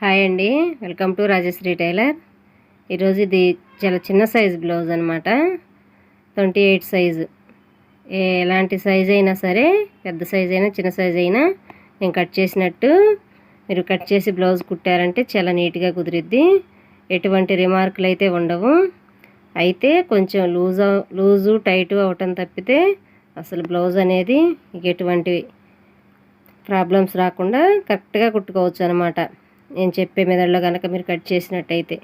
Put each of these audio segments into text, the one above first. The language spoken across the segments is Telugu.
హాయ్ అండి. Welcome to Rajashree tailor. ఈరోజు ఇది చాలా చిన్న సైజ్ బ్లౌజ్ అనమాట ట్వంటీ ఎయిట్ సైజు. ఏ ఎలాంటి సైజ్ అయినా సరే పెద్ద సైజ్ అయినా చిన్న సైజ్ అయినా నేను కట్ చేసినట్టు మీరు కట్ చేసి బ్లౌజ్ కుట్టారంటే చాలా నీట్గా కుదిరిద్ది. ఎటువంటి రిమార్కులు అయితే ఉండవు. అయితే కొంచెం లూజ్ లూజు టైట్ అవటం తప్పితే అసలు బ్లౌజ్ అనేది ఎటువంటి ప్రాబ్లమ్స్ రాకుండా కరెక్ట్గా కుట్టుకోవచ్చు అనమాట నేను చెప్పే మెదడులో కనుక మీరు కట్ చేసినట్టయితే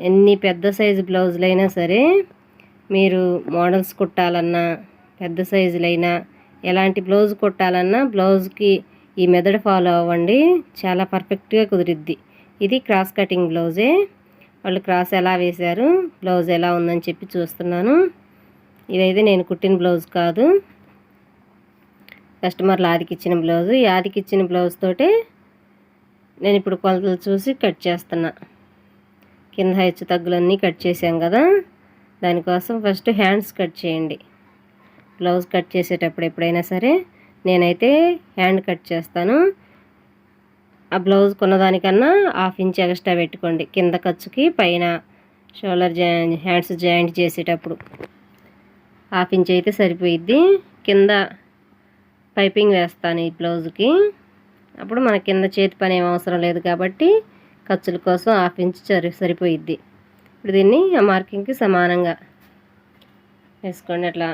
ఎన్ని పెద్ద సైజు బ్లౌజులైనా సరే మీరు మోడల్స్ కుట్టాలన్నా పెద్ద సైజులైనా ఎలాంటి బ్లౌజ్ కుట్టాలన్నా బ్లౌజ్కి ఈ మెథడ్ ఫాలో అవ్వండి. చాలా పర్ఫెక్ట్గా కుదిరిద్ది. ఇది క్రాస్ కటింగ్ బ్లౌజే. వాళ్ళు క్రాస్ ఎలా వేశారు బ్లౌజ్ ఎలా ఉందని చెప్పి చూస్తున్నాను. ఇదైతే నేను కుట్టిన బ్లౌజ్ కాదు. కస్టమర్లు ఆదికిచ్చిన బ్లౌజు. ఈ ఆదికిచ్చిన బ్లౌజ్ తోటే నేను ఇప్పుడు కొలతలు చూసి కట్ చేస్తున్నా. కింద హెచ్చు తగ్గులన్నీ కట్ చేసాం కదా. దానికోసం ఫస్ట్ హ్యాండ్స్ కట్ చేయండి. బ్లౌజ్ కట్ చేసేటప్పుడు ఎప్పుడైనా సరే నేనైతే హ్యాండ్ కట్ చేస్తాను. ఆ బ్లౌజ్ కొన్నదానికన్నా హాఫ్ ఇంచ్ ఎక్స్ట్రా పెట్టుకోండి. కింద ఖర్చుకి పైన షోల్డర్ జా హ్యాండ్స్ జాయింట్ చేసేటప్పుడు. హాఫ్ ఇంచ్ అయితే సరిపోయిద్ది. కింద పైపింగ్ వేస్తాను ఈ బ్లౌజ్కి. అప్పుడు మన కింద చేతి పని ఏం అవసరం లేదు కాబట్టి ఖర్చుల కోసం హాఫ్ ఇంచ్ సరి సరిపోయిద్ది. ఇప్పుడు దీన్ని ఆ మార్కింగ్కి సమానంగా వేసుకోండి. అట్లా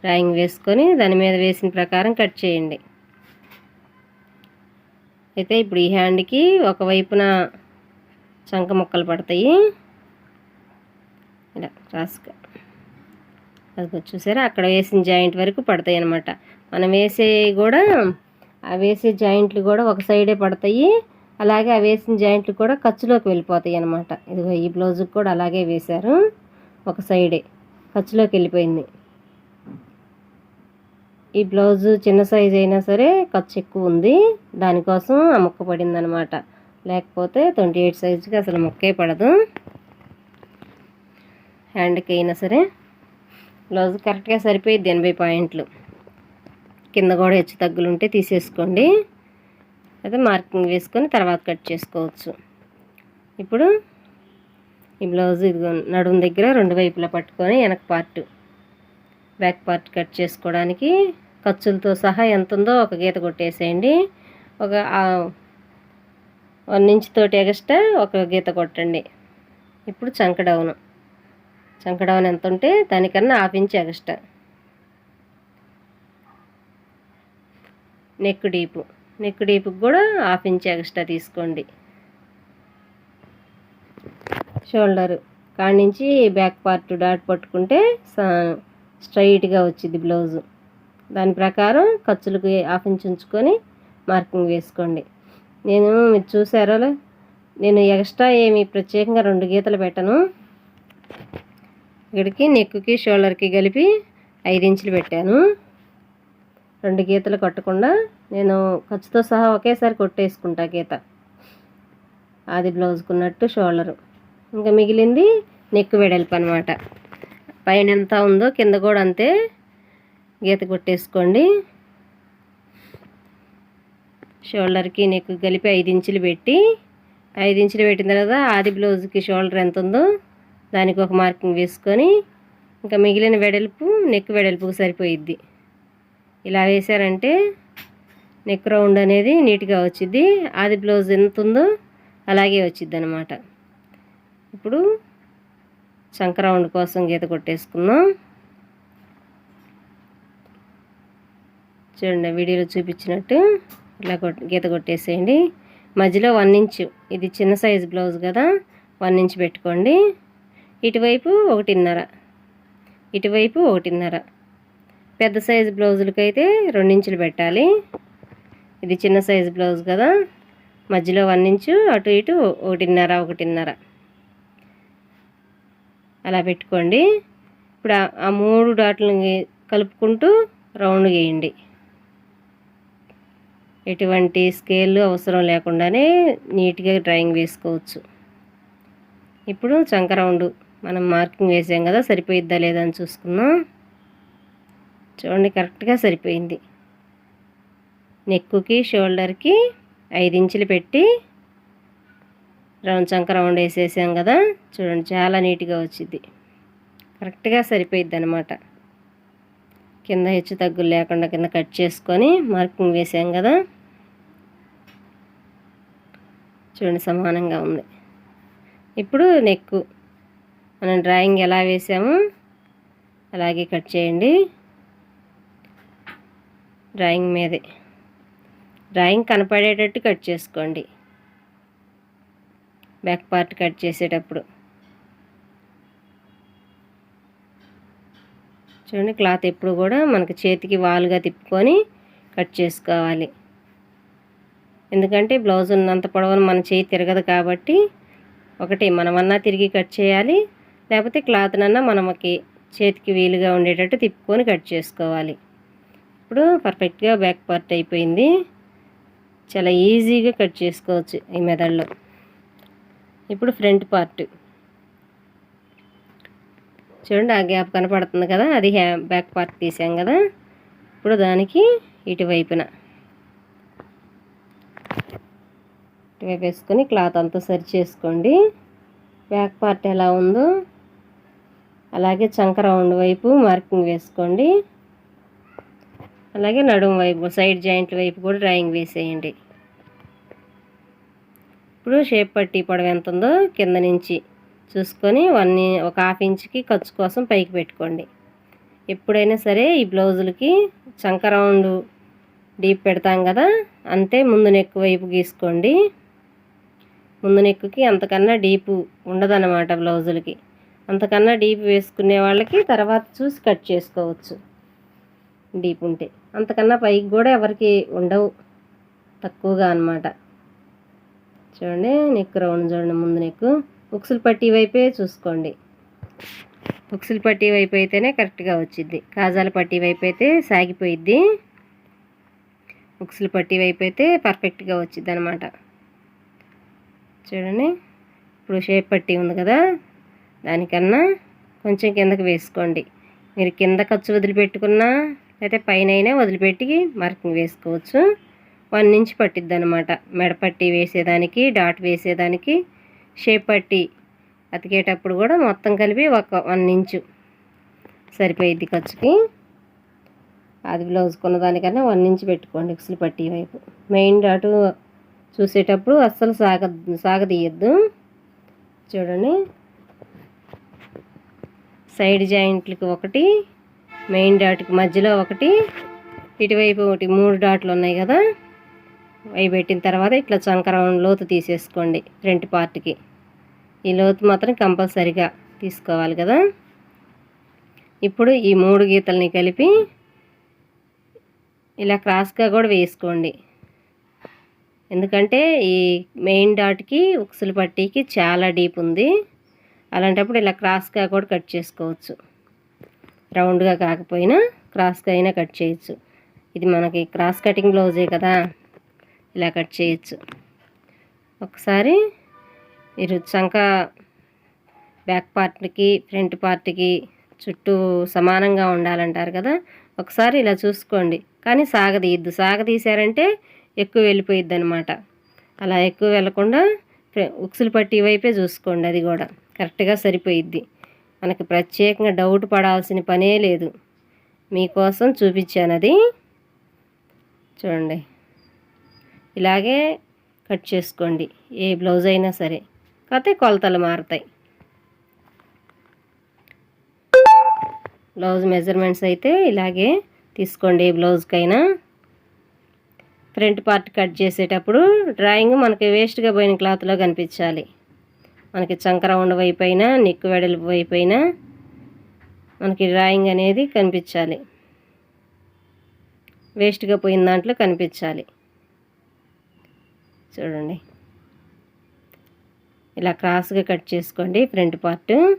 డ్రాయింగ్ వేసుకొని దాని మీద వేసిన ప్రకారం కట్ చేయండి. అయితే ఇప్పుడు ఈ హ్యాండ్కి ఒకవైపున చంక ముక్కలు పడతాయి. ఇలా క్రాస్గా అది చూసారా? అక్కడ వేసిన జాయింట్ వరకు పడతాయి అనమాట మనం వేసే కూడా వేసే జాయింట్లు కూడా ఒక సైడే పడతాయి. అలాగే ఆ వేసిన జాయింట్లు కూడా ఖర్చులోకి వెళ్ళిపోతాయి అనమాట ఇదిగో ఈ బ్లౌజుకి కూడా అలాగే వేశారు. ఒక సైడే ఖర్చులోకి వెళ్ళిపోయింది. ఈ బ్లౌజు చిన్న సైజ్ అయినా సరే ఖర్చు ఎక్కువ ఉంది. దానికోసం ఆ ముక్క పడింది అనమాట లేకపోతే ట్వంటీ ఎయిట్ సైజుకి అసలు ముక్కే పడదు. హ్యాండ్కి అయినా సరే బ్లౌజ్ కరెక్ట్గా సరిపోయింది ఎనభై పాయింట్లు. కింద కూడా హెచ్చు తగ్గులు ఉంటే తీసేసుకోండి. అయితే మార్కింగ్ వేసుకొని తర్వాత కట్ చేసుకోవచ్చు. ఇప్పుడు ఈ బ్లౌజ్ ఇదిగో నడుము దగ్గర రెండు వైపులా పట్టుకొని వెనక పార్ట్ బ్యాక్ పార్ట్ కట్ చేసుకోవడానికి ఖర్చులతో సహా ఎంత ఉందో ఒక గీత కొట్టేసేయండి. ఒక వన్ ఇంచ్ తోటి ఎగస్ట్రా ఒక గీత కొట్టండి. ఇప్పుడు చంక డౌన్. చంక డౌన్ ఎంత ఉంటే దానికన్నా half inch extra. Neck deep. Neck డీప్కి కూడా హాఫ్ ఇంచ్ ఎక్స్ట్రా తీసుకోండి. షోల్డర్ కాడి నుంచి బ్యాక్ పార్ట్ డాట్ పట్టుకుంటే స్ట్రైట్గా వచ్చింది బ్లౌజు. దాని ప్రకారం ఖర్చులకు హాఫ్ ఇంచ్ ఉంచుకొని మార్కింగ్ వేసుకోండి. నేను మీరు చూసారో నేను ఎక్స్ట్రా ఏమి ప్రత్యేకంగా రెండు గీతలు పెట్టను. ఇక్కడికి నెక్కి షోల్డర్కి కలిపి ఐదు ఇంచులు పెట్టాను. రెండు గీతలు కట్టకుండా నేను ఖర్చుతో సహా ఒకేసారి కొట్టేసుకుంటా గీత. అది బ్లౌజ్కున్నట్టు షోల్డరు. ఇంకా మిగిలింది నెక్ వెడల్పు అనమాట పైన ఎంత ఉందో కింద కూడా అంతే గీత కొట్టేసుకోండి. షోల్డర్కి నెక్ కలిపి ఐదు ఇంచులు పెట్టి ఐదు ఇంచులు పెట్టిన తర్వాత ఆది బ్లౌజ్కి షోల్డర్ ఎంత ఉందో దానికి ఒక మార్కింగ్ వేసుకొని ఇంకా మిగిలిన వెడల్పు నెక్ వెడల్పుకు సరిపోయిద్ది. ఇలా వేసారంటే నెక్ రౌండ్ అనేది నీట్గా వచ్చింది ఆది బ్లౌజ్ ఎంత ఉందో అలాగే వచ్చిద్ది అనమాట ఇప్పుడు చంక రౌండ్ కోసం గీత కొట్టేసుకుందాం. చూడండి వీడియోలో చూపించినట్టు ఇలా కొట్ గీత కొట్టేసేయండి. మధ్యలో వన్ ఇంచ్ ఇది చిన్న సైజ్ బ్లౌజ్ కదా వన్ ఇంచ్ పెట్టుకోండి. ఇటువైపు ఒకటిన్నర ఇటువైపు ఒకటిన్నర. పెద్ద సైజు బ్లౌజులకి అయితే రెండించులు పెట్టాలి. ఇది చిన్న సైజు బ్లౌజ్ కదా. మధ్యలో వన్ ఇంచు అటు ఇటు ఒకటిన్నర ఒకటిన్నర. అలా పెట్టుకోండి. ఇప్పుడు ఆ మూడు డాట్లను కలుపుకుంటూ రౌండ్ వేయండి ఎటువంటి స్కేల్ అవసరం లేకుండానే నీట్గా డ్రాయింగ్ వేసుకోవచ్చు. ఇప్పుడు చంక రౌండ్ మనం మార్కింగ్ వేసాం కదా సరిపోయిద్దా లేదా అని చూసుకుందాం. చూడండి కరెక్ట్గా సరిపోయింది. నెక్కుకి షోల్డర్కి ఐదు ఇంచులు పెట్టి రౌండ్ చంక రౌండ్ వేసేసాం కదా చూడండి చాలా నీట్గా వచ్చింది. కరెక్ట్గా సరిపోయిద్ది అనమాట కింద హెచ్చు తగ్గులు లేకుండా కింద కట్ చేసుకొని మార్కింగ్ వేసాం కదా. చూడండి సమానంగా ఉంది. ఇప్పుడు నెక్కు. మనం డ్రాయింగ్ ఎలా వేసామో అలాగే కట్ చేయండి. డ్రాయింగ్ మీదే. డ్రాయింగ్ కనపడేటట్టు కట్ చేసుకోండి. బ్యాక్ పార్ట్ కట్ చేసేటప్పుడు. చూడండి క్లాత్ ఎప్పుడు కూడా మనకి చేతికి వాలుగా తిప్పుకొని కట్ చేసుకోవాలి. ఎందుకంటే బ్లౌజ్ ఉన్నంత పొడవును మన చేయి తిరగదు కాబట్టి ఒకటి మనమన్నా తిరిగి కట్ చేయాలి. లేకపోతే క్లాత్నన్నా మనకి చేతికి వీలుగా ఉండేటట్టు తిప్పుకొని కట్ చేసుకోవాలి. ఇప్పుడు పర్ఫెక్ట్గా బ్యాక్ పార్ట్ అయిపోయింది. చాలా ఈజీగా కట్ చేసుకోవచ్చు ఈ మెథడ్లో ఇప్పుడు ఫ్రంట్ పార్ట్ చూడండి ఆ గ్యాప్ కనపడుతుంది కదా అది హ్యా బ్యాక్ పార్ట్ తీసాం కదా. ఇప్పుడు దానికి ఇటువైపున. ఇటువైపు వేసుకొని క్లాత్ అంతా సరి చేసుకోండి. బ్యాక్ పార్ట్ ఎలా ఉందో. అలాగే చంక రౌండ్ వైపు మార్కింగ్ వేసుకోండి. అలాగే నడుము వైపు సైడ్ జాయింట్ వైపు కూడా డ్రాయింగ్ వేసేయండి. ఇప్పుడు షేప్ పట్టి పొడవు ఎంత ఉందో కింద నుంచి చూసుకొని వన్ ఒక హాఫ్ ఇంచ్కి ఖర్చు కోసం పైకి పెట్టుకోండి. ఎప్పుడైనా సరే ఈ బ్లౌజులకి చంక రౌండ్ డీప్ పెడతాం కదా అంతే ముందు నెక్ వైపు గీసుకోండి. ముందు నెక్కుకి అంతకన్నా డీపు ఉండదన్నమాట బ్లౌజులకి. అంతకన్నా డీప్ వేసుకునే వాళ్ళకి తర్వాత చూసి కట్ చేసుకోవచ్చు. డీప్ ఉంటే. అంతకన్నా పైకి కూడా ఎవరికి ఉండవు. తక్కువగా అనమాట చూడండి నెక్ రౌండ్ చూడండి ముందు నెక్ ఉక్సులు పట్టి వైపే చూసుకోండి. ఉక్సులు పట్టి వైపు అయితేనే కరెక్ట్గా వచ్చింది కాజాల పట్టి వైపు అయితే సాగిపోయిద్ది. ఉక్సులు పట్టి వైపు అయితే పర్ఫెక్ట్గా వచ్చింది అనమాట చూడండి ఇప్పుడు షేప్ పట్టి ఉంది కదా. దానికన్నా కొంచెం కిందకి వేసుకోండి. మీరు కింద ఖర్చు వదిలిపెట్టుకున్నా అయితే పైన వదిలిపెట్టి మార్కింగ్ వేసుకోవచ్చు. వన్ ఇంచ్ పట్టిద్ది అనమాట మెడపట్టి వేసేదానికి డాట్ వేసేదానికి షేప్ పట్టి అతికేటప్పుడు కూడా మొత్తం కలిపి ఒక వన్ ఇంచు సరిపోయిద్ది ఖర్చుకి. అది బ్లౌజ్ కొన్నదానికన్నా వన్ ఇంచ్ పెట్టుకోండి ఉక్సులు పట్టి వైపు. మెయిన్ డాటు చూసేటప్పుడు అస్సలు సాగ సాగదీయద్దు. చూడండి. సైడ్ జాయింట్లకి ఒకటి మెయిన్ డాట్కి మధ్యలో ఒకటి ఇటువైపు ఒకటి మూడు డాట్లు ఉన్నాయి కదా? అవి పెట్టిన తర్వాత ఇట్లా చంకరం లోతు తీసేసుకోండి ఫ్రంట్ పార్ట్కి. ఈ లోతు మాత్రం కంపల్సరిగా తీసుకోవాలి కదా? ఇప్పుడు ఈ మూడు గీతల్ని కలిపి ఇలా క్రాస్గా కూడా వేసుకోండి. ఎందుకంటే ఈ మెయిన్ డాట్కి ఉక్సులు పట్టీకి చాలా డీప్ ఉంది. అలాంటప్పుడు ఇలా క్రాస్గా కూడా కట్ చేసుకోవచ్చు. రౌండ్గా కాకపోయినా క్రాస్గా అయినా కట్ చేయొచ్చు. ఇది మనకి క్రాస్ కటింగ్ బ్లౌజే కదా ఇలా కట్ చేయొచ్చు. ఒకసారి మీరు చంక బ్యాక్ పార్ట్కి ఫ్రంట్ పార్ట్కి చుట్టూ సమానంగా ఉండాలంటారు కదా ఒకసారి ఇలా చూసుకోండి. కానీ సాగదీయద్దు. సాగదీశారంటే ఎక్కువ వెళ్ళిపోయిద్ది అనమాట అలా ఎక్కువ వెళ్ళకుండా ఉక్సులు పట్టి వైపే చూసుకోండి అది కూడా. కరెక్ట్గా సరిపోయిద్ది. మనకి ప్రత్యేకంగా డౌట్ పడాల్సిన పనే లేదు. మీకోసం చూపించాను అది చూడండి. ఇలాగే కట్ చేసుకోండి. ఏ బ్లౌజ్ అయినా సరే. కాకపోతే కొలతలు మారుతాయి. బ్లౌజ్ మెజర్మెంట్స్ అయితే ఇలాగే తీసుకోండి ఏ బ్లౌజ్కైనా ఫ్రంట్ పార్ట్ కట్ చేసేటప్పుడు డ్రాయింగ్ మనకి వేస్ట్గా పోయిన క్లాత్లో కనిపించాలి. మనకి చంకర ఉండ వైపు అయినా నెక్ వెడల్పు వైపు అయినా మనకి డ్రాయింగ్ అనేది కనిపించాలి. వేస్ట్గా పోయిన దాంట్లో కనిపించాలి. చూడండి. ఇలా క్రాస్గా కట్ చేసుకోండి ఫ్రంట్ పార్ట్.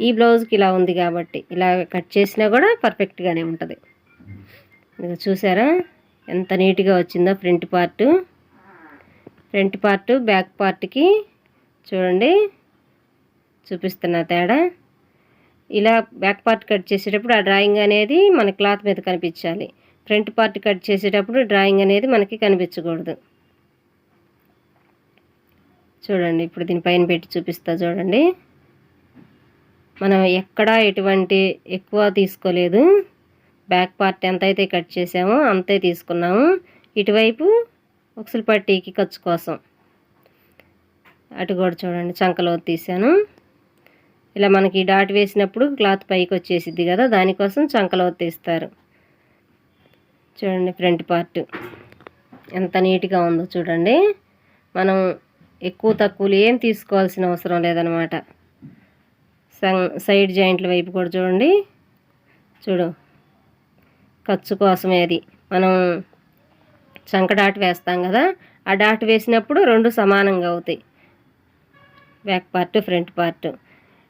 ఈ బ్లౌజ్కి ఇలా ఉంది కాబట్టి ఇలా కట్ చేసినా కూడా పర్ఫెక్ట్గానే ఉంటుంది. చూసారా? ఎంత నీట్గా వచ్చిందో front part. Front part back పార్ట్కి చూడండి. చూపిస్తున్న తేడా. ఇలా బ్యాక్ పార్ట్ కట్ చేసేటప్పుడు ఆ డ్రాయింగ్ అనేది మన క్లాత్ మీద కనిపించాలి. ఫ్రంట్ పార్ట్ కట్ చేసేటప్పుడు డ్రాయింగ్ అనేది మనకి కనిపించకూడదు. చూడండి ఇప్పుడు దీనిపైన పెట్టి చూపిస్తా చూడండి. మనం ఎక్కడా ఎటువంటి ఎక్కువ తీసుకోలేదు. బ్యాక్ పార్ట్ ఎంత అయితే కట్ చేసామో అంతే తీసుకున్నాము. ఇటువైపు ఉక్సులు పట్టీకి ఖర్చు కోసం. అటు కూడా చూడండి చంకలో తీసాను ఇలా మనకి డాట్ వేసినప్పుడు క్లాత్ పైకి వచ్చేసిద్ది కదా దానికోసం చంకలో తీస్తారు. చూడండి ఫ్రంట్ పార్ట్. ఎంత నీట్గా ఉందో చూడండి. మనం ఎక్కువ తక్కువలు ఏం తీసుకోవాల్సిన అవసరం లేదనమాట. సైడ్ జాయింట్ల వైపు కూడా చూడండి. చూడు ఖర్చు కోసమే అది. మనం చంక డాట్ వేస్తాం కదా ఆ డాట్ వేసినప్పుడు రెండు సమానంగా అవుతాయి. బ్యాక్ పార్ట్ ఫ్రంట్ పార్ట్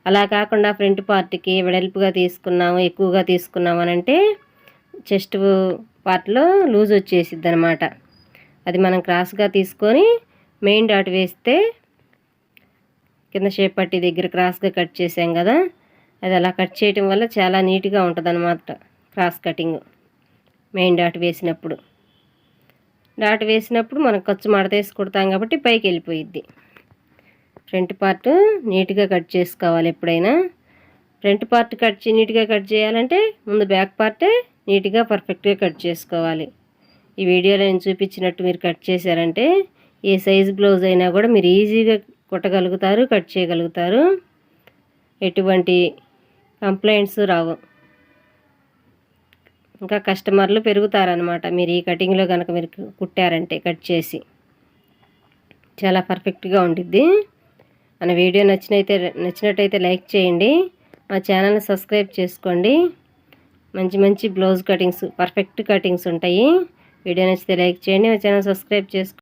అలా కాకుండా ఫ్రంట్ పార్ట్కి వెడల్పుగా తీసుకున్నాము ఎక్కువగా తీసుకున్నాము అని అంటే చెస్ట్ పార్ట్లో లూజ్ వచ్చేసిద్ది అనమాట అది మనం క్రాస్గా తీసుకొని మెయిన్ డాట్ వేస్తే కింద షేప్ పట్టి దగ్గర క్రాస్గా కట్ చేసాం కదా అది అలా కట్ చేయటం వల్ల చాలా నీట్గా ఉంటుంది అనమాట క్రాస్ కటింగ్ మెయిన్ డాట్ వేసినప్పుడు. డాట్ వేసినప్పుడు మనం ఖర్చు మడతేసి కుడతాం కాబట్టి పైకి వెళ్ళిపోయిద్ది. ఫ్రంట్ పార్ట్ నీట్గా కట్ చేసుకోవాలి ఎప్పుడైనా. ఫ్రంట్ పార్ట్ కట్ నీట్గా కట్ చేయాలంటే ముందు బ్యాక్ పార్టే నీట్గా పర్ఫెక్ట్గా కట్ చేసుకోవాలి. ఈ వీడియోలో నేను చూపించినట్టు మీరు కట్ చేశారంటే ఏ సైజ్ బ్లౌజ్ అయినా కూడా మీరు ఈజీగా కుట్టగలుగుతారు కట్ చేయగలుగుతారు. ఎటువంటి కంప్లైంట్స్ రావు. ఇంకా కస్టమర్లు పెరుగుతారనమాట మీరు ఈ కటింగ్లో కనుక మీరు కుట్టారంటే కట్ చేసి. చాలా పర్ఫెక్ట్గా ఉండిద్ది. మన వీడియో నచ్చినైతే నచ్చినట్టయితే లైక్ చేయండి. మా ఛానల్ని సబ్స్క్రైబ్ చేసుకోండి. మంచి మంచి బ్లౌజ్ కటింగ్స్ పర్ఫెక్ట్ కటింగ్స్ ఉంటాయి. వీడియో నచ్చితే లైక్ చేయండి. మా ఛానల్ సబ్స్క్రైబ్ చేసుకోండి